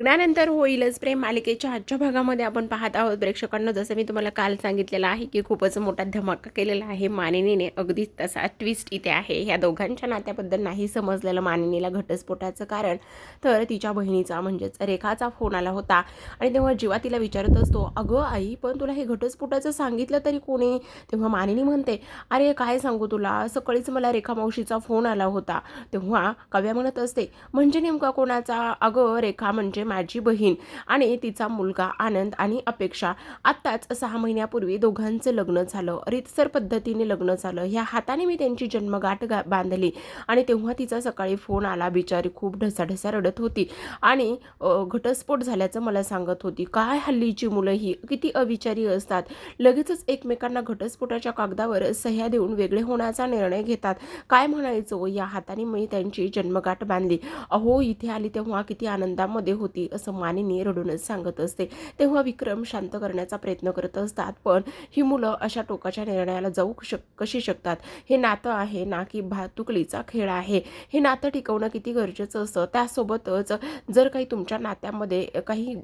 लग्नानंतर होईलच. प्रेम मालिकेच्या आजच्या भागामध्ये आपण पाहत आहोत प्रेक्षकांना जसं मी तुम्हाला काल सांगितलेलं आहे की खूपच मोठा धमाका केलेला आहे मानिनीने. अगदीच तसा ट्विस्ट इथे आहे. ह्या दोघांच्या नात्याबद्दल नाही समजलेलं मानिनीला घटस्फोटाचं कारण. तर तिच्या बहिणीचा म्हणजेच रेखाचा फोन आला होता. आणि तेव्हा जेव्हा तिला विचारत असतो अगं आई पण तुला हे घटस्फोटाचं सांगितलं तरी कोणी? तेव्हा मानिनी म्हणते अरे काय सांगू तुला? सकाळीच मला रेखा मावशीचा फोन आला होता. तेव्हा कव्या म्हणत असते म्हणजे नेमका कोणाचा? अगं रेखा म्हणजे माझी बहीण आणि तिचा मुलगा आनंद आणि अपेक्षा. आत्ताच सहा महिन्यापूर्वी दोघांचं लग्न झालं. रितसर पद्धतीने लग्न झालं. ह्या हाताने मी त्यांची जन्मगाठ गा बांधली. आणि तेव्हा तिचा सकाळी फोन आला. बिचारी खूप ढसाढसा रडत होती आणि घटस्फोट झाल्याचं मला सांगत होती. काय हल्लीची मुलं ही? किती अविचारी असतात. लगेचच एकमेकांना घटस्फोटाच्या कागदावर सह्या देऊन वेगळे होण्याचा निर्णय घेतात. काय म्हणायचं या हाताने मी त्यांची जन्मगाठ बांधली. अहो इथे आली तेव्हा किती आनंदामध्ये होती. असं मानिनी रडूनच सांगत असते. तेव्हा विक्रम शांत करण्याचा प्रयत्न करत असतात पण ही मुलं अशा टोकाच्या निर्णयाला जाऊ शक कशी शकतात? हे नातं आहे ना की भातुकलीचा खेळ आहे? हे नातं टिकवणं किती गरजेचं असतं? त्यासोबतच जर काही तुमच्या नात्यामध्ये काही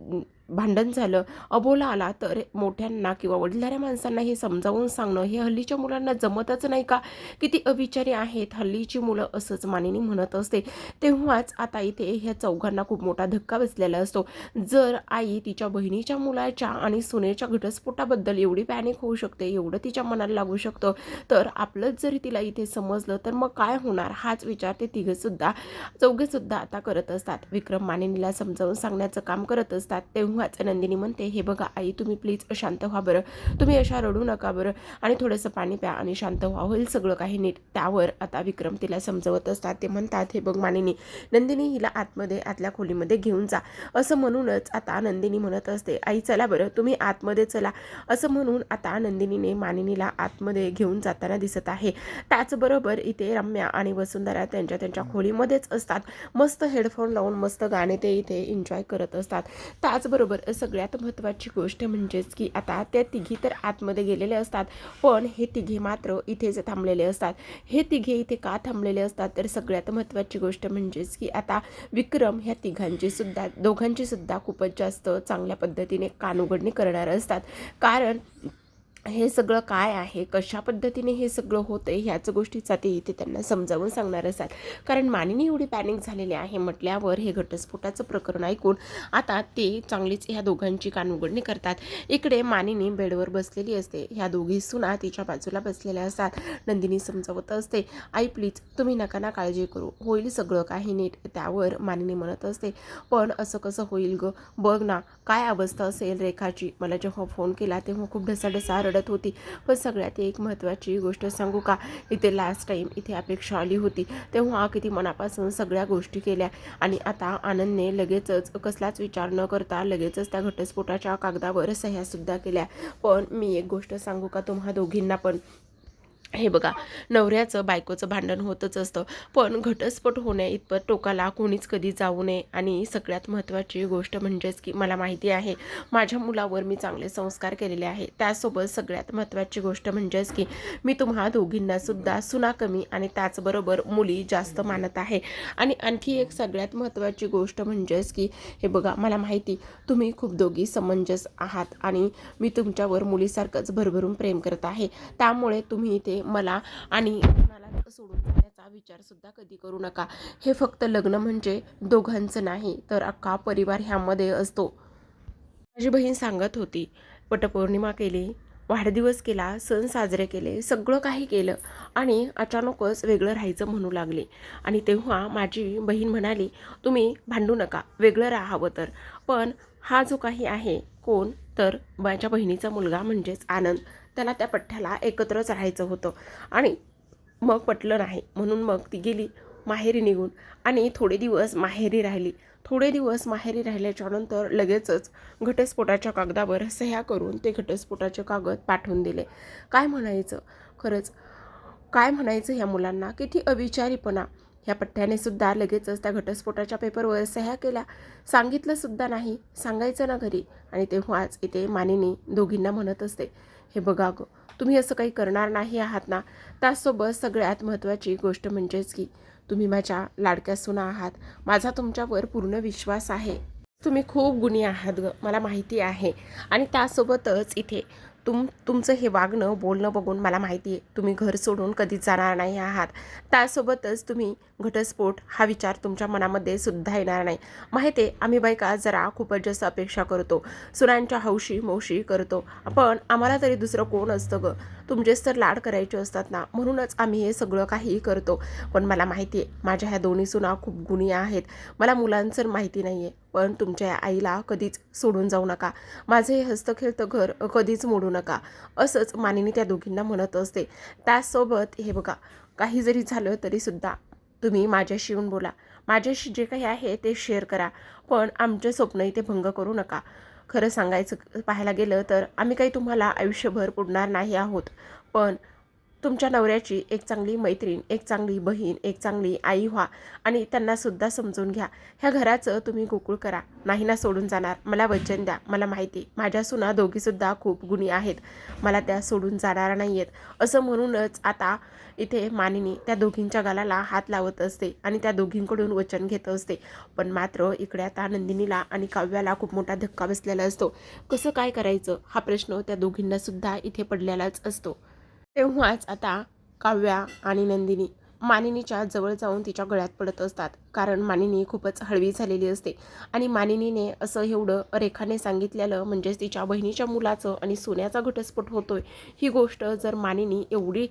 भांडण झालं अबोला आला तर मोठ्यांना किंवा वडिलाऱ्या माणसांना हे समजावून सांगणं हे हल्लीच्या मुलांना जमतच नाही का? किती अविचारी आहेत हल्लीची मुलं असंच मानिनी म्हणत असते. तेव्हाच आता इथे ह्या चौघांना खूप मोठा धक्का बसलेला असतो. जर आई तिच्या बहिणीच्या मुलाच्या आणि सुनेच्या घटस्फोटाबद्दल एवढी पॅनिक होऊ शकते एवढं तिच्या मनाला लागू शकतं तर आपलंच जरी तिला इथे समजलं तर मग काय होणार? हाच विचार ते तिघेसुद्धा चौघेसुद्धा आता करत असतात. विक्रम मानिनीला समजावून सांगण्याचं काम करत असतात. वाच नंदिनी म्हणते हे बघा आई तुम्ही प्लीज शांत व्हा बरं. तुम्ही अशा रडू नका बरं. आणि थोडंसं पाणी प्या आणि शांत व्हा. होईल सगळं काही नीट. त्यावर आता विक्रम तिला समजवत असतात. ते म्हणतात हे बघ मानिनी नंदिनी हिला आतमध्ये आतल्या खोलीमध्ये घेऊन जा. असं म्हणूनच आता नंदिनी म्हणत असते आई चला बरं तुम्ही आतमध्ये चला. असं म्हणून आता नंदिनीने मानिनीला आतमध्ये घेऊन जाताना दिसत आहे. त्याचबरोबर इथे रम्या आणि वसुंधरा त्यांच्या त्यांच्या खोलीमध्येच असतात. मस्त हेडफोन लावून मस्त गाणे ते इथे एन्जॉय करत असतात. त्याचबरोबर सगळ्यात महत्त्वाची गोष्ट म्हणजेच की आता त्या तिघी तर आतमध्ये गेलेले असतात पण हे तिघे मात्र इथेच थांबलेले असतात. हे तिघे इथे का थांबलेले असतात? तर सगळ्यात महत्त्वाची गोष्ट म्हणजेच की आता विक्रम ह्या तिघांची सुद्धा दोघांची सुद्धा खूपच जास्त चांगल्या पद्धतीने कानउघडणी करणार असतात. कारण हे सगळं काय आहे? कशा पद्धतीने हे सगळं होतं आहे ह्याच गोष्टीचा ते इथे त्यांना समजावून सांगणार असतात कारण मानिनी एवढी पॅनिक झालेली आहे म्हटल्यावर हे घटस्फोटाचं प्रकरण ऐकून आता ते चांगलीच ह्या दोघांची कानउघडणी करतात. इकडे मानिनी बेडवर बसलेली असते. ह्या दोघी सुना तिच्या बाजूला बसलेल्या असतात. नंदिनी समजावत असते आई प्लीज तुम्ही नका ना काळजी करू. होईल सगळं काही नीट. त्यावर मानिनी म्हणत असते पण असं कसं होईल ग? बघ ना काय अवस्था असेल रेखाची? मला जेव्हा फोन केला तेव्हा खूप ढसाढसा रडत होती. पण सगळ्यात एक महत्त्वाची गोष्ट सांगू का? इथे लास्ट टाईम इथे अपेक्षा आली होती. तेव्हा किती मनापासून सगळ्या गोष्टी केल्या. आणि आता आनंदने लगेचच कसलाच विचार न करता लगेचच त्या घटस्फोटाच्या कागदावर सह्यासुद्धा केल्या. पण मी एक गोष्ट सांगू का तुम्हा दोघींना पण? हे बघा नवऱ्याचं बायकोचं भांडण होतच असतं. पण घटस्फोट होण्या इतपत टोकाला कोणीच कधी जाऊ नये. आणि सगळ्यात महत्त्वाची गोष्ट म्हणजेच की मला माहिती आहे माझ्या मुलावर मी चांगले संस्कार केलेले आहे. त्यासोबत सगळ्यात महत्त्वाची गोष्ट म्हणजेच की मी तुम्हा दोघींनासुद्धा सुना कमी आणि त्याचबरोबर मुली जास्त मानत आहे. आणि आणखी एक सगळ्यात महत्त्वाची गोष्ट म्हणजेच की हे बघा मला माहिती तुम्ही खूप दोघी समंजस आहात आणि मी तुमच्यावर मुलीसारखंच भरभरून प्रेम करत आहे. त्यामुळे तुम्ही मला आणि कुणाला सोडून जाण्याचा विचारसुद्धा कधी करू नका. हे फक्त लग्न म्हणजे दोघांचं नाही तर अख्खा परिवार ह्यामध्ये असतो. माझी बहीण सांगत होती पटपौर्णिमा केली वाढदिवस केला सण साजरे केले सगळं काही केलं आणि अचानकच वेगळं राहायचं म्हणू लागले. आणि तेव्हा माझी बहीण म्हणाली तुम्ही भांडू नका वेगळं राहावं तर. पण हा जो काही आहे कोण? तर माझ्या बहिणीचा मुलगा म्हणजेच आनंद. त्याला त्या पठ्ठ्याला एकत्रच राहायचं होतं. आणि मग पटलं नाही. म्हणून मग ती गेली माहेरी निघून. आणि थोडे दिवस माहेरी राहिली. थोडे दिवस माहेरी राहिल्याच्या नंतर लगेचच घटस्फोटाच्या कागदावर सह्या करून ते घटस्फोटाचे कागद पाठवून दिले. काय म्हणायचं? खरंच काय म्हणायचं ह्या मुलांना? किती अविचारीपणा. ह्या पठ्ठ्याने सुद्धा लगेचच त्या घटस्फोटाच्या पेपरवर सह्या केल्या. सांगितलंसुद्धा नाही. सांगायचं ना घरी. आणि तेव्हाच इथे मानिनी दोघींना म्हणत असते हे बघा गं तुम्ही असं काही करणार नाही आहात ना? त्याचसोबत सगळ्यात महत्त्वाची गोष्ट म्हणजेच की तुम्ही माझ्या लाडक्या सुना आहात. माझा तुमच्यावर पूर्ण विश्वास आहे. तुम्ही खूप गुणी आहात ग मला माहिती आहे. आणि त्यासोबतच इथे तुम तुमचं हे वागणं बोलणं बघून मला माहिती आहे. तुम्ही घर सोडून कधीच जाणार नाही आहात. त्यासोबतच तुम्ही घटस्फोट हा विचार तुमच्या मनामध्ये सुद्धा येणार नाही. माहिती आहे आम्ही बायका जरा खूपच जास्त अपेक्षा करतो. सुरांच्या हौशी मौशी करतो. पण आम्हाला तरी दुसरं कोण असतं ग? तुमचेच तर लाड करायचे असतात ना? म्हणूनच आम्ही हे सगळं काही करतो. पण मला माहिती आहे माझ्या ह्या दोन्ही सुना खूप गुणी आहेत. मला मुलांचं माहिती नाही आहे पण तुमच्या आईला कधीच सोडून जाऊ नका. माझं हे हस्तखेळतं घर कधीच मोडू नका. असंच मानिनी त्या दोघींना म्हणत असते. त्याचसोबत हे बघा काही जरी झालं तरीसुद्धा तुम्ही माझ्याशी येऊन बोला. माझ्याशी जे काही आहे ते शेअर करा. पण आमचे स्वप्न इथे भंग करू नका. खरं सांगायचं पाहायला गेलं तर आम्ही काही तुम्हाला आयुष्यभर पुडणार नाही आहोत. पण तुमच्या नवऱ्याची एक चांगली मैत्रीण एक चांगली बहीण एक चांगली आई व्हा आणि त्यांनासुद्धा समजून घ्या. ह्या घराचं तुम्ही गोकुळ करा. नाही ना सोडून जाणार. मला वचन द्या. मला माहिती माझ्या सुना दोघीसुद्धा खूप गुणी आहेत. मला त्या सोडून जाणार नाही आहेत असं म्हणूनच आता इथे मानिनी त्या दोघींच्या गालाला हात लावत असते आणि त्या दोघींकडून वचन घेत असते. पण मात्र इकडे आता नंदिनीला आणि काव्याला खूप मोठा धक्का बसलेला असतो. कसं काय करायचं? हा प्रश्न त्या दोघींनासुद्धा इथे पडलेलाच असतो. तेव्हाच आता काव्या आणि नंदिनी मानिनीच्या जवळ जाऊन तिच्या गळ्यात पडत असतात. कारण मानिनी खूपच हळवी झालेली असते आणि मानिनीने असं एवढं रेखाने सांगितलेलं म्हणजेच तिच्या बहिणीच्या मुलाचं आणि सोन्याचा घटस्फोट होतोय ही गोष्ट जर मानिनी एवढी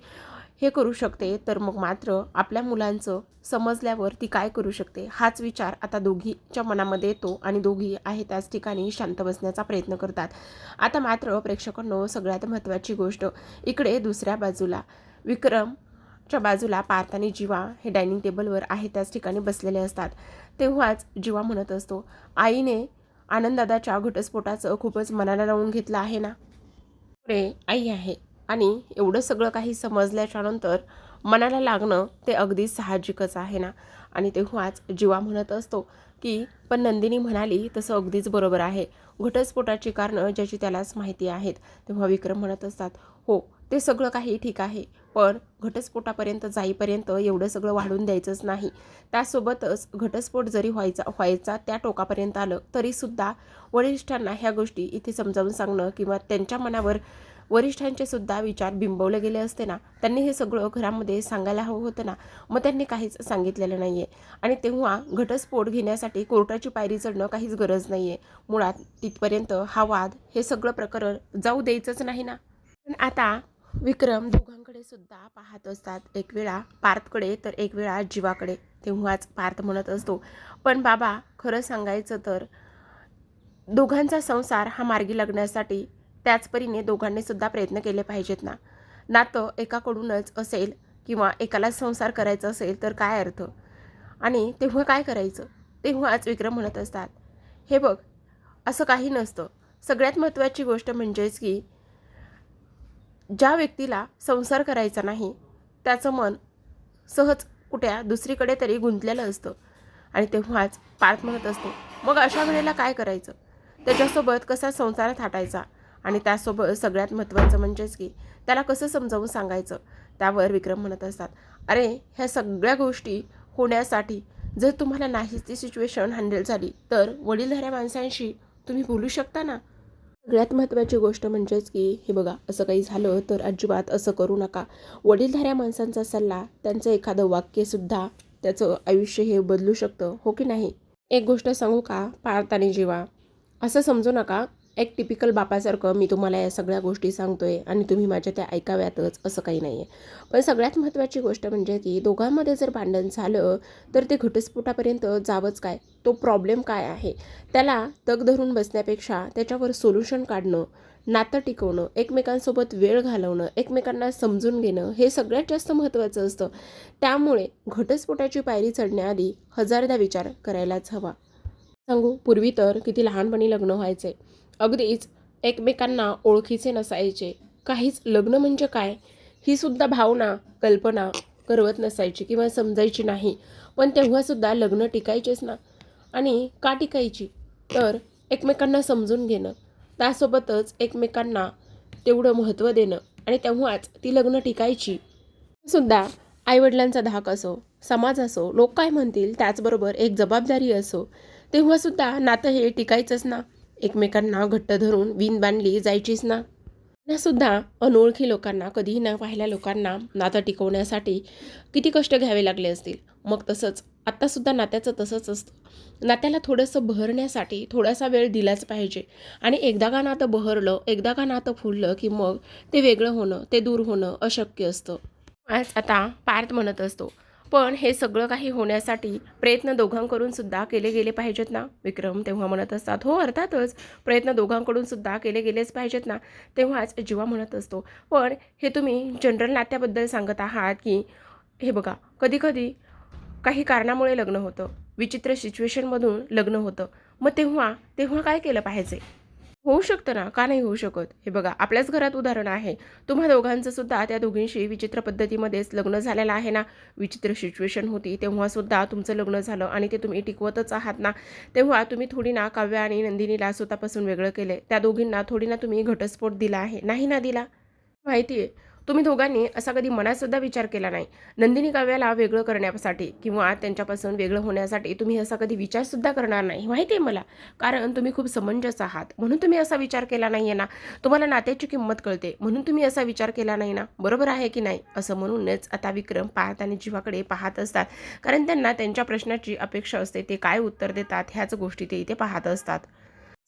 हे करू शकते तर मग मात्र आपल्या मुलांचं समजल्यावर ती काय करू शकते हाच विचार आता दोघीच्या मनामध्ये येतो आणि दोघी आहे त्याच ठिकाणी शांत बसण्याचा प्रयत्न करतात. आता मात्र प्रेक्षकांनो सगळ्यात महत्त्वाची गोष्ट इकडे दुसऱ्या बाजूला. विक्रम च्या बाजूला पार्थ आणि जीवा हे डायनिंग टेबलवर आहे त्याच ठिकाणी बसलेले असतात. तेव्हाच जीवा म्हणत असतो आईने आनंददादाच्या घटस्फोटाचं खूपच मनाला लावून घेतलं आहे ना? पुढे आई आहे. आणि एवढं सगळं काही समजल्याच्या नंतर मनाला लागणं ते अगदी साहजिकच आहे ना? आणि तेव्हाच जीवा म्हणत असतो की पण नंदिनी म्हणाली तसं अगदीच बरोबर आहे. घटस्फोटाची कारणं ज्याची त्यालाच माहिती आहेत. तेव्हा विक्रम म्हणत असतात हो ते सगळं काही ठीक आहे पण घटस्फोटापर्यंत जाईपर्यंत एवढं सगळं वाढून द्यायचंच नाही. त्यासोबतच घटस्फोट जरी व्हायचा व्हायचा त्या टोकापर्यंत आलं तरीसुद्धा वरिष्ठांना ह्या गोष्टी इथे समजावून सांगणं किंवा त्यांच्या मनावर वरिष्ठांचे सुद्धा विचार बिंबवले गेले असते ना त्यांनी हे सगळं घरामध्ये सांगायला हवं होतं ना मग त्यांनी काहीच सांगितलेलं नाही आहे आणि तेव्हा घटस्फोट घेण्यासाठी कोर्टाची पायरी चढणं काहीच गरज नाही आहे मुळात तिथपर्यंत हा वाद हे सगळं प्रकरण जाऊ द्यायचंच नाही ना. पण आता विक्रम दोघांकडे सुद्धा पाहत असतात. एक वेळा पार्थकडे तर एक वेळा जीवाकडे. तेव्हाच पार्थ म्हणत असतो पण बाबा खरं सांगायचं तर दोघांचा संसार हा मार्गी लागण्यासाठी त्याच परीने दोघांनी सुद्धा प्रयत्न केले पाहिजेत ना. नातं एकाकडूनच असेल किंवा एकाला संसार करायचा असेल तर काय अर्थ? आणि तेव्हा काय करायचं? तेव्हाच विक्रम म्हणत असतात. हे बघ असं काही नसतं. सगळ्यात महत्त्वाची गोष्ट म्हणजेच की ज्या व्यक्तीला संसार करायचा नाही त्याचं मन सहज कुठ्या दुसरीकडे तरी गुंतलेलं असतं. आणि तेव्हाच पार्थ म्हणत असतो मग अशा वेळेला काय करायचं? त्याच्यासोबत कसा संसार थाटायचा आणि त्यासोबत सगळ्यात महत्त्वाचं म्हणजेच की त्याला कसं समजावून सांगायचं? त्यावर विक्रम म्हणत असतात. अरे ह्या सगळ्या गोष्टी होण्यासाठी जर तुम्हाला नाहीच ती सिच्युएशन हँडल झाली तर वडीलधाऱ्या माणसांशी तुम्ही बोलू शकता ना? सगळ्यात महत्त्वाची गोष्ट म्हणजेच की हे बघा असं काही झालं तर अजिबात असं करू नका. वडीलधाऱ्या माणसांचा सल्ला त्यांचं एखादं वाक्यसुद्धा त्याचं आयुष्य हे बदलू शकतं हो की नाही? एक गोष्ट सांगू का? पार्थ आणि जीवा. असं समजू नका. एक टिपिकल बापासारखं मी तुम्हाला या सगळ्या गोष्टी सांगतोय आणि तुम्ही माझ्या त्या ऐकाव्यातच असं काही नाही आहे पण सगळ्यात महत्त्वाची गोष्ट म्हणजे की दोघांमध्ये जर भांडण झालं तर ते घटस्फोटापर्यंत जावंच काय? तो प्रॉब्लेम काय आहे? त्याला तग धरून बसण्यापेक्षा त्याच्यावर सोल्युशन काढणं नातं टिकवणं एकमेकांसोबत वेळ घालवणं एकमेकांना समजून घेणं हे सगळ्यात जास्त महत्त्वाचं असतं. त्यामुळे घटस्फोटाची पायरी चढण्याआधी हजारदा विचार करायलाच हवा. सांगू पूर्वी तर किती लहानपणी लग्न व्हायचे. अगदीच एकमेकांना ओळखीचे नसायचे. काहीच लग्न म्हणजे काय? ही सुद्धा भावना कल्पना करवत नसायची किंवा समजायची नाही. पण तेव्हासुद्धा लग्न टिकायचेच ना. आणि का टिकायची? तर एकमेकांना समजून घेणं. त्यासोबतच एकमेकांना तेवढं महत्त्व देणं. आणि तेव्हाच ती लग्न टिकायची. सुद्धा आईवडिलांचा धाक असो समाज असो लोक काय म्हणतील त्याचबरोबर एक जबाबदारी असो तेव्हासुद्धा नातं हे टिकायचंच ना. एकमेकांना घट्ट धरून विण बांधली जायचीच ना. सुद्धा अनोळखी लोकांना कधीही न पाहिल्या लोकांना नातं टिकवण्यासाठी किती कष्ट घ्यावे लागले असतील. मग तसंच आत्तासुद्धा नात्याचं तसंच असतं. नात्याला थोडंसं बहरण्यासाठी थोडासा वेळ दिलाच पाहिजे. आणि एकदा का नातं बहरलं एकदा का नातं फुललं की मग ते वेगळं होणं ते दूर होणं अशक्य असतं. आज आता पार्थ म्हणत असतो पण हे सगळं काही होण्यासाठी प्रयत्न दोघांकडून सुद्धा केले गेले पाहिजेत ना? विक्रम तेव्हा म्हणत असतात हो अर्थातच. प्रयत्न दोघांकडून सुद्धा केले गेलेच पाहिजेत ना? तेव्हाच जीवा म्हणत असतो. पण हे तुम्ही जनरल नात्याबद्दल सांगत आहात की हे बघा कधीकधी काही कारणामुळे लग्न होतं. विचित्र सिच्युएशनमधून लग्न होतं. मग तेव्हा तेव्हा काय केलं पाहिजे? होऊ शकतं ना? का नाही होऊ शकत? हे बघा आपल्याच घरात उदाहरण आहे. तुम्हा दोघांचं सुद्धा त्या दोघींशी विचित्र पद्धतीमध्येच लग्न झालेलं आहे ना? विचित्र सिच्युएशन होती. तेव्हासुद्धा तुमचं लग्न झालं आणि ते तुम्ही टिकवतच आहात ना? तेव्हा तुम्ही थोडी ना काव्य आणि नंदिनीला स्वतःपासून वेगळं केलं त्या दोघींना थोडी ना तुम्ही घटस्फोट दिला आहे. नाही ना दिला? माहिती आहे तुम्ही दोघांनी असा कधी मनातसुद्धा विचार केला नाही. नंदिनी काव्याला वेगळं करण्यासाठी किंवा त्यांच्यापासून वेगळं होण्यासाठी तुम्ही असा कधी विचारसुद्धा करणार नाही. माहिती आहे मला? कारण तुम्ही खूप समंजस आहात. म्हणून तुम्ही असा विचार केला नाही आहे ना? तुम्हाला नात्याची किंमत कळते. म्हणून तुम्ही असा विचार केला नाही ना? बरोबर आहे की नाही? असं म्हणूनच आता विक्रम पाहत आणि जीवाकडे पाहत असतात. कारण त्यांना त्यांच्या प्रश्नाची अपेक्षा असते. ते काय उत्तर देतात ह्याच गोष्टी ते इथे पाहत असतात.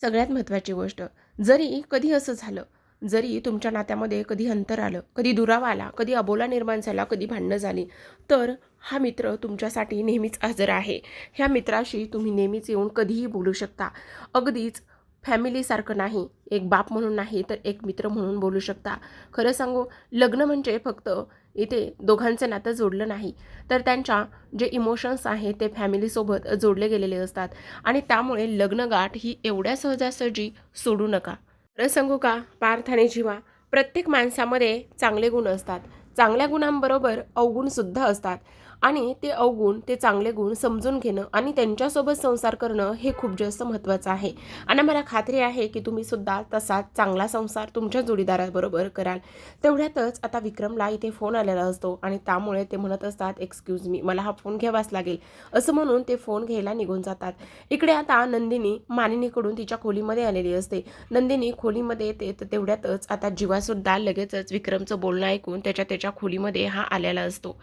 सगळ्यात महत्त्वाची गोष्ट जरी कधी असं झालं जरी तुमच्या नात्यामध्ये कधी अंतर आलं कधी दुरावा आला कधी अबोला निर्माण झाला कधी भांडणं झाली तर हा मित्र तुमच्यासाठी नेहमीच हजर आहे. ह्या मित्राशी तुम्ही नेहमीच येऊन कधीही बोलू शकता. अगदीच फॅमिलीसारखं नाही एक बाप म्हणून नाही तर एक मित्र म्हणून बोलू शकता. खरं सांगू लग्न म्हणजे फक्त इथे दोघांचं नातं जोडलं नाही तर त्यांच्या जे इमोशन्स आहेत ते फॅमिलीसोबत जोडले गेलेले असतात. आणि त्यामुळे लग्नगाठ ही एवढ्या सहजासहजी सोडू नका. खरं सांगू का? पार्थ आणि जीवा. प्रत्येक माणसामध्ये चांगले गुण असतात. चांगल्या गुणांबरोबर अवगुणसुद्धा असतात. आणि ते अवगुण ते चांगले गुण समजून घेणं आणि त्यांच्यासोबत संसार करणं हे खूप जास्त महत्त्वाचं आहे. आणि मला खात्री आहे की तुम्ही सुद्धा तसाच चांगला संसार तुमच्या जोडीदाराबरोबर कराल. तेवढ्यातच आता विक्रमला इथे फोन आलेला असतो आणि त्यामुळे ते म्हणत असतात एक्सक्यूज मी मला हा फोन घ्यावाच लागेल. असं म्हणून ते फोन घ्यायला निघून जातात. इकडे आता नंदिनी मानिनीकडून तिच्या खोलीमध्ये आलेली असते. नंदिनी खोलीमध्ये येते तर तेवढ्यातच आता जीवासुद्धा लगेचच विक्रमचं बोलणं ऐकून त्याच्या त्याच्या खोलीमध्ये हा आलेला असतो.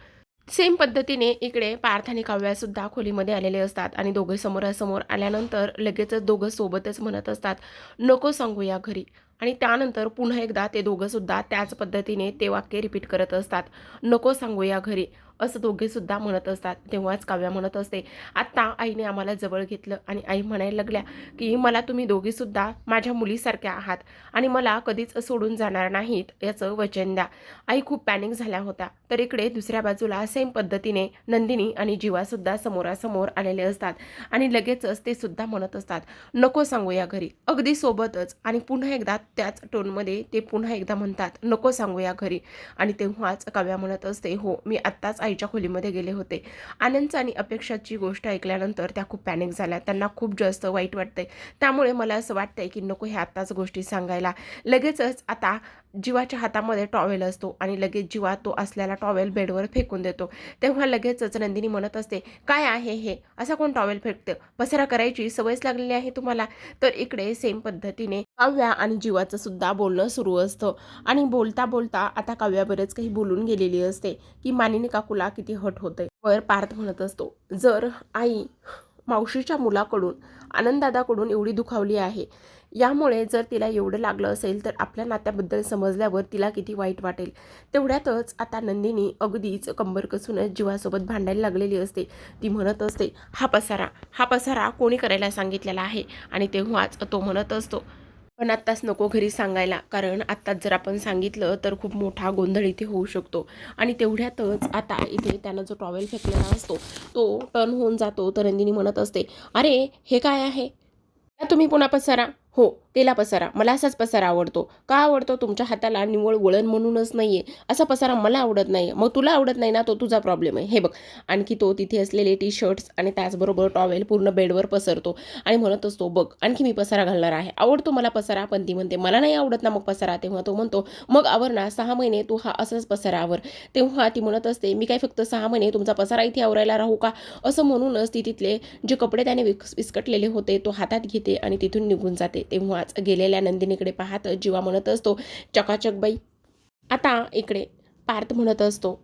सेम पद्धतीने इकडे पार्थ आणि काव्यासुद्धा खोलीमध्ये आलेले असतात आणि दोघे समोरासमोर आल्यानंतर लगेचच दोघं सोबतच म्हणत असतात नको सांगू या घरी. आणि त्यानंतर पुन्हा एकदा ते दोघंसुद्धा त्याच पद्धतीने ते वाक्य रिपीट करत असतात नको सांगू या घरी. असं दोघेसुद्धा म्हणत असतात. तेव्हाच काव्या म्हणत असते आत्ता आईने आम्हाला जवळ घेतलं आणि आई म्हणायला लागल्या की मला तुम्ही दोघीसुद्धा माझ्या मुलीसारख्या आहात आणि मला कधीच सोडून जाणार नाहीत याचं वचन द्या. आई खूप पॅनिक झाल्या होत्या. तर इकडे दुसऱ्या बाजूला सेम पद्धतीने नंदिनी आणि जीवासुद्धा समोरासमोर आलेले असतात आणि लगेचच ते सुद्धा म्हणत असतात नको सांगू या घरी. अगदी सोबतच आणि पुन्हा एकदा त्याच टोनमध्ये ते पुन्हा एकदा म्हणतात नको सांगू या घरी. आणि तेव्हाच काव्या म्हणत असते हो मी आत्ताच आईच्या खोलीमध्ये गेले होते. आनंदचं आणि अपेक्षाची गोष्ट ऐकल्यानंतर त्या खूप पॅनिक झाल्या. त्यांना खूप जास्त वाईट वाटतंय. त्यामुळे मला असं वाटतंय की नको ह्या आत्ताच गोष्टी सांगायला. लगेचच आता जीवाच्या हातामध्ये टॉवेल असतो आणि लगेच जीवा तो असलेला टॉवेल बेडवर फेकून देतो. तेव्हा लगेचच नंदिनी म्हणत असते काय आहे हे? असा कोण टॉवेल फेकतं? पसारा करायची सवयच लागलेली आहे तुम्हाला? तर इकडे सेम पद्धतीने काव्या आणि जीवाचं सुद्धा बोलणं सुरू असतं. आणि बोलता बोलता आता काव्या बरेच काही बोलून गेलेली असते की मानिनी काकूला किती हट होते वर पार्थ म्हणत असतो जर आई मावशीच्या मुलाकडून आनंददादाकडून एवढी दुखावली आहे यामुळे जर तिला एवढं लागलं असेल तर आपल्या नात्याबद्दल समजल्यावर तिला किती वाईट वाटेल. तेवढ्यातच आता नंदिनी अगदीच कंबर कसूनच जीवासोबत भांडायला लागलेली असते. ती म्हणत असते हा पसारा हा पसारा कोणी करायला सांगितलेला आहे? आणि तेव्हाच तो म्हणत असतो पण आत्ताच नको घरी सांगायला. कारण आत्ताच जर आपण सांगितलं तर खूप मोठा गोंधळ इथे होऊ शकतो. आणि तेवढ्यातच आता इथे त्यानं जो टॉवेल फेकलेला असतो तो टर्न होऊन जातो तर रंदिनी म्हणत असते अरे हे काय आहे? तुम्ही पुन्हा पसारा. हो. तेला पसारा. मला असाच पसारा आवडतो. का आवडतो? तुमच्या हाताला निवळ वळण म्हणूनच नाही आहे असा पसारा मला आवडत नाही मग तुला आवडत नाही ना तो तुझा प्रॉब्लेम आहे. हे बघ. आणखी तो तिथे असलेले टी शर्ट्स आणि त्याचबरोबर टॉवेल पूर्ण बेडवर पसरतो. आणि म्हणत असतो बघ आणखी मी पसारा घालणार आहे. आवडतो मला पसारा पण ती म्हणते मला नाही आवडत ना मग पसारा. तेव्हा तो म्हणतो मग आवर ना सहा महिने तू हा असंच पसारा आवर. तेव्हा ती म्हणत असते मी काय फक्त सहा महिने तुमचा पसारा इथे आवरायला राहू का? असं म्हणूनच ती तिथले जे कपडे त्याने विस्कटलेले होते तो हातात घेते आणि तिथून निघून जाते. तेव्हा तेव्हाच गेलेल्या नंदिनीकडे पाहत जीवा म्हणत असतो चकाचक बाई. आता इकडे पार्थ म्हणत असतो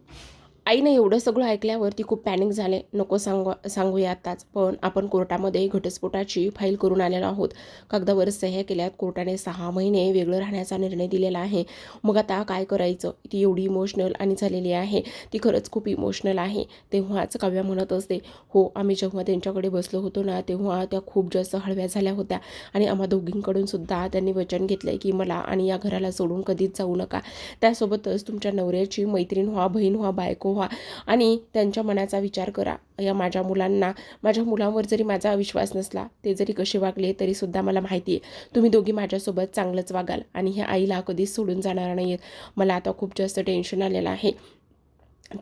आईनं एवढं सगळं ऐकल्यावर ती खूप पॅनिक झाले. नको सांगू सांगूया आताच पण आपण कोर्टामध्ये घटस्फोटाची फाईल करून आलेलो आहोत. कागदावर सह्या केल्यात. कोर्टाने सहा महिने वेगळं राहण्याचा निर्णय दिलेला आहे. मग आता काय करायचं? ती एवढी इमोशनल आणि झालेली आहे. ती खरंच खूप इमोशनल आहे. तेव्हाच काव्या म्हणत असते हो आम्ही जेव्हा त्यांच्याकडे बसलो होतो ना तेव्हा त्या खूप जास्त हळव्या झाल्या होत्या. आणि आम्हा दोघींकडून सुद्धा त्यांनी वचन घेतलंय की मला आणि या घराला सोडून कधीच जाऊ नका. त्यासोबतच तुमच्या नवऱ्याची मैत्रीण व्हा बहीण व्हा बायको व्हा आणि त्यांच्या मनाचा विचार करा. या माझ्या मुलांना माझ्या मुलांवर जरी माझा विश्वास नसला ते जरी कसे वागले तरीसुद्धा मला माहिती आहे तुम्ही दोघी माझ्यासोबत चांगलंच वागाल आणि ह्या आईला कधीच सोडून जाणार नाही मला आता खूप जास्त टेन्शन आलेलं आहे.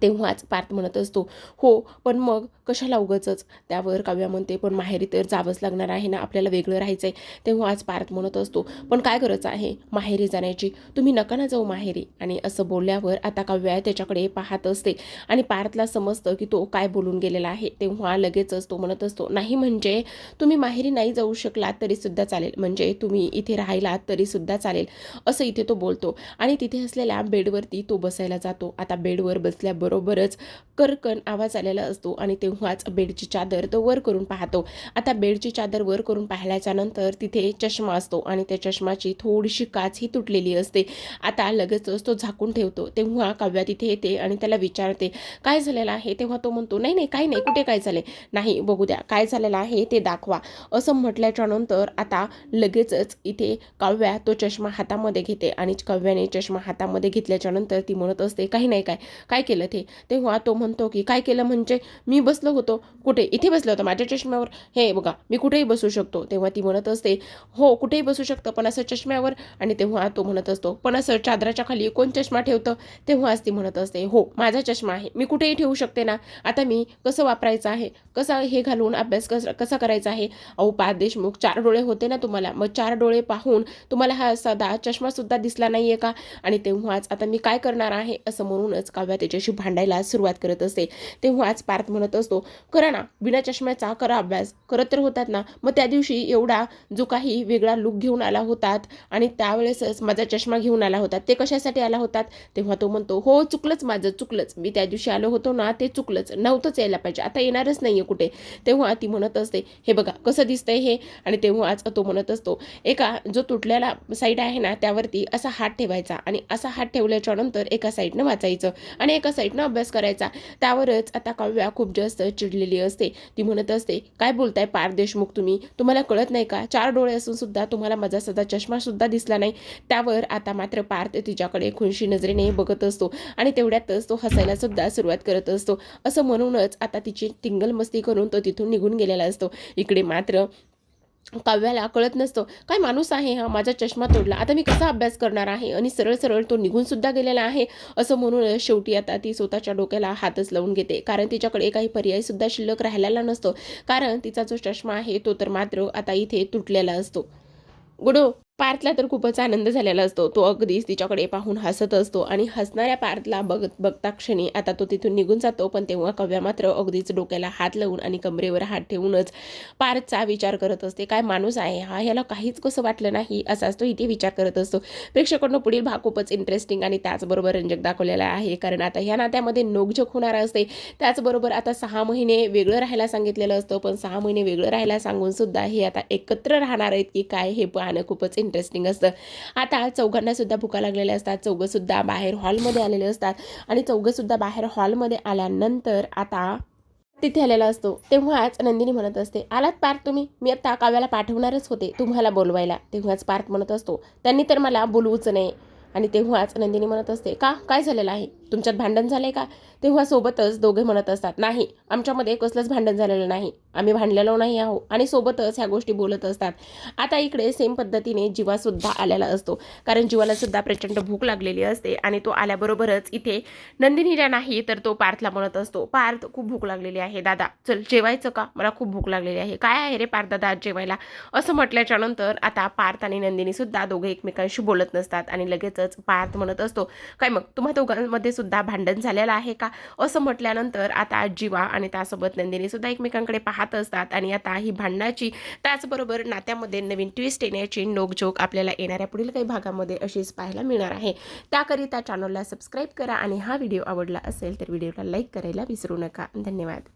तेव्हाच पार्थ म्हणत असतो हो पण मग कशाला उगचच? त्यावर काव्या म्हणते पण माहेरी तर जावंच लागणार आहे ना आपल्याला वेगळं राहायचं आहे तेव्हा आज पार्थ म्हणत असतो पण काय गरज आहे माहेरी जाण्याची? तुम्ही नका ना जाऊ माहेरी. आणि असं बोलल्यावर आता काव्या त्याच्याकडे पाहत असते. आणि पार्थला समजतं की तो काय बोलून गेलेला आहे. तेव्हा लगेचच तो म्हणत असतो नाही म्हणजे तुम्ही माहेरी नाही जाऊ शकलात तरीसुद्धा चालेल. म्हणजे तुम्ही इथे राहिलात तरीसुद्धा चालेल. असं इथे तो बोलतो. आणि तिथे असलेल्या बेडवरती तो बसायला जातो. आता बेडवर बसल्याबरोबरच करकन आवाज आलेला असतो. आणि तेव्हाच बेडची चादर तो वर करून पाहतो. आता बेडची चादर वर करून पाहिल्याच्या नंतर तिथे चष्मा असतो आणि त्या चष्माची थोडीशी काच ही तुटलेली असते. आता लगेचच तो झाकून ठेवतो. तेव्हा काव्या तिथे येते आणि त्याला विचारते काय झालेलं आहे? तेव्हा तो म्हणतो नाही नाही काही नाही. कुठे काय झाले नाही बघू द्या. काय झालेलं आहे ते दाखवा. असं म्हटल्याच्या नंतर आता लगेचच इथे काव्या तो चष्मा हातामध्ये घेते आणि काव्याने चष्मा हातामध्ये घेतल्याच्या नंतर ती म्हणत असते काही नाही काय काय केलं ते? तेव्हा तो म्हणतो की काय केलं म्हणजे मी बसलो होतो. कुठे? इथे बसलो होतो माझ्या चष्म्यावर. हे बघा मी कुठेही बसू शकतो. तेव्हा ती म्हणत असते हो कुठेही बसू शकतं पण असं चष्म्यावर. आणि तेव्हा तो म्हणत असतो पण असं चादराच्या खाली कोण चष्मा ठेवतं? तेव्हाच ती म्हणत असते हो माझा चष्मा आहे. मी कुठेही ठेवू शकते ना. आता मी कसं वापरायचं आहे? कसं हे घालून अभ्यास कसा कसा करायचा आहे? अहो पाच देशमुख चार डोळे होते ना तुम्हाला. मग चार डोळे पाहून तुम्हाला हा साधा चष्मासुद्धा दिसला नाही आहे का? आणि तेव्हाच आता मी काय करणार आहे? असं म्हणूनच काव्या त्याच्याशी भांडायला सुरुवात करत असते. तेव्हाच पार्थ म्हणत असतो करा ना. बिना चष्म्याचा करा अभ्यास. करत तर होतात ना. मग त्या दिवशी एवढा जो काही वेगळा लुक घेऊन आला होतात आणि त्यावेळेसच माझा चष्मा घेऊन आला होता. ते कशासाठी आला होतात? तेव्हा तो म्हणतो हो चुकलंच माझं चुकलंच. मी त्या दिवशी आलो होतो ना ते चुकलंच. नव्हतंच यायला पाहिजे. आता येणारच नाही आहे कुठे. तेव्हा ती म्हणत असते हे बघा कसं दिसतंय हे? आणि तेव्हाच तो म्हणत असतो एका जो तुटलेला साईड आहे ना त्यावरती असा हात ठेवायचा आणि असा हात ठेवल्याच्या नंतर एका साईडनं वाचायचं आणि एका साईडनं अभ्यास करायचा. त्यावरच आता काव्या खूप जास्त चिडलेली असते. ती म्हणत असते काय बोलताय पार देशमुख तुम्ही? तुम्हाला कळत नाही का? चार डोळे असून सुद्धा तुम्हाला माझा सदा चष्मा सुद्धा दिसला नाही. त्यावर आता मात्र पार्थ तिच्याकडे खुनशी नजरेने बघत असतो आणि तेवढ्यातच तो हसायला सुद्धा सुरुवात करत असतो. असं म्हणूनच आता तिची टिंगल मस्ती करून तो तिथून निघून गेलेला असतो. इकडे मात्र काव्याला कळत नसतं काय माणूस आहे हा? माझा चष्मा तोडला. आता मी कसा अभ्यास करणार आहे? आणि सरळ सरळ तो निघून सुद्धा गेलेला आहे. असं म्हणून शेवटी आता ती स्वतःच्या डोक्याला हातच लावून घेते. कारण तिच्याकडे काही पर्याय सुद्धा शिल्लक राहिलेला नसतो. कारण तिचा जो चष्मा आहे तो तर मात्र आता इथे तुटलेला असतो. गुडो पार्थला तर खूपच आनंद झालेला असतो. तो अगदीच तिच्याकडे पाहून हसत असतो आणि हसणाऱ्या पार्थला बघत बघता क्षणी आता तो तिथून निघून जातो पण तेव्हा कव्या मात्र अगदीच डोक्याला हात लावून आणि कमरेवर हात ठेवूनच पार्थचा विचार करत असते काय माणूस आहे हा? ह्याला काहीच कसं वाटलं नाही? असाच तो इथे विचार करत असतो. प्रेक्षकांना पुढील भाग खूपच इंटरेस्टिंग आणि त्याचबरोबर रंजक दाखवलेला आहे कारण आता ह्या नात्यामध्ये नोकझोक होणार असते. त्याचबरोबर आता सहा महिने वेगळं राहायला सांगितलेलं असतं पण सहा महिने वेगळं राहायला सांगून सुद्धा हे आता एकत्र राहणार आहेत की काय हे पाहणं खूपच इंटरेस्टिंग असतं. आता चौघांना सुद्धा भुका लागलेल्या असतात. चौघं सुद्धा बाहेर हॉलमध्ये आलेले असतात. आणि चौघं सुद्धा बाहेर हॉलमध्ये आल्यानंतर आता तिथे आलेला असतो. तेव्हाच नंदिनी म्हणत असते आलात पार्थ तुम्ही? मी आता काव्याला पाठवणारच होते तुम्हाला बोलवायला. तेव्हाच पार्थ म्हणत असतो त्यांनी तर मला बोलवूच नाही आणि तेव्हाच नंदिनी म्हणत असते का? काय झालेलं आहे? तुमच्यात भांडण झाले का? तेव्हा सोबतच दोघे म्हणत असतात नाही आमच्यामध्ये कसलंच भांडण झालेलं नाही. आम्ही भांडलेलो नाही आहो आणि सोबतच ह्या गोष्टी बोलत असतात. आता इकडे सेम पद्धतीने जीवासुद्धा आलेला असतो. कारण जीवालासुद्धा प्रचंड भूक लागलेली असते आणि तो आल्याबरोबरच इथे नंदिनीला नाही तर तो पार्थला म्हणत असतो पार्थ खूप भूक लागलेली आहे. दादा चल जेवायचं का? मला खूप भूक लागलेली आहे. काय आहे रे पार्थ दादा जेवायला? असं म्हटल्याच्या नंतर आता पार्थ आणि नंदिनीसुद्धा दोघे एकमेकांशी बोलत नसतात आणि लगेचच पार्थ म्हणत असतो काय मग तुम्हा दोघांमध्ये सुद्धा भांडण झालेलं आहे का? असं म्हटल्यानंतर आता जीवा आणि त्यासोबत नंदिनी सुद्धा एकमेकांकडे पाहत असतात आणि आता ही भांडणाची त्याचबरोबर नात्यामध्ये नवीन ट्विस्ट येण्याची नोकझोक आपल्याला येणाऱ्या पुढील काही भागामध्ये अशीच पाहायला मिळणार आहे. त्याकरिता चॅनलला सबस्क्राईब करा आणि हा व्हिडिओ आवडला असेल तर व्हिडिओला लाईक करायला विसरू नका. धन्यवाद.